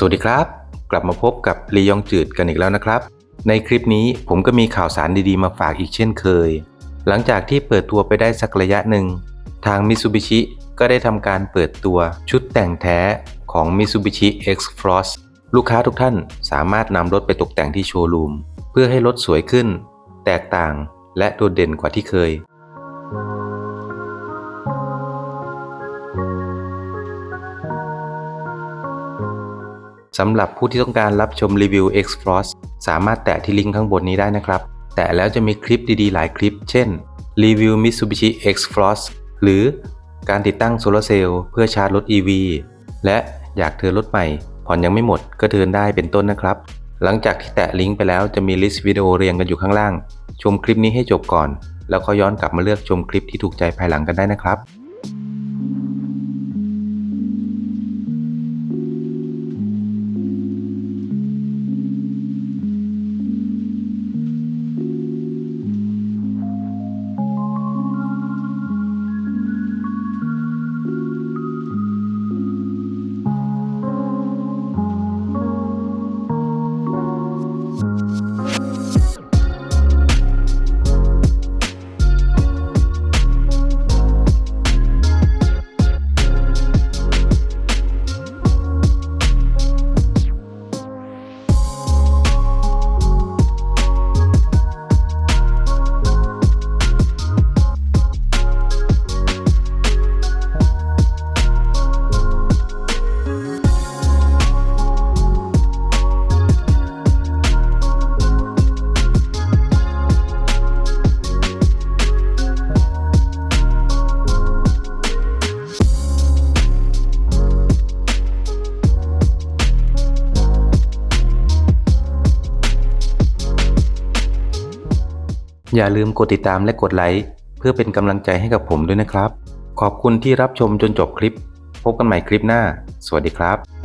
สวัสดีครับ กลับมาพบกับลียองจืดกันอีกแล้วนะครับ ในคลิปนี้ผมก็มีข่าวสารดีๆมาฝากอีกเช่นเคย หลังจากที่เปิดตัวไปได้สักระยะหนึ่ง ทาง Mitsubishi ก็ได้ทำการเปิดตัวชุดแต่งแท้ของ Mitsubishi X-Frost ลูกค้าทุกท่านสามารถนำรถไปตกแต่งที่โชว์รูม เพื่อให้รถสวยขึ้น แตกต่างและโดดเด่นกว่าที่เคย สำหรับผู้ที่ต้องการรับชมรีวิว X-Frost สามารถแตะที่ลิงก์ข้างบนนี้ได้นะครับ แต่แล้วจะมีคลิปดีๆ หลายคลิป เช่น รีวิว Mitsubishi X-Frost หรือการติดตั้งโซลาร์เซลล์เพื่อชาร์จรถ EV และอยากเทินรถใหม่ ผ่อนยังไม่หมดก็เทินได้เป็นต้นนะครับ หลังจากที่แตะลิงก์ไปแล้วจะมีลิสต์วิดีโอเรียงกันอยู่ข้างล่าง ชมคลิปนี้ให้จบก่อน แล้วก็ย้อนกลับมาเลือกชมคลิปที่ถูกใจภายหลังกันได้นะครับ อย่าลืมกดติดตามและกดไลค์เพื่อเป็นกำลังใจให้กับผมด้วยนะครับ ขอบคุณที่รับชมจนจบคลิป พบกันใหม่คลิปหน้า สวัสดีครับ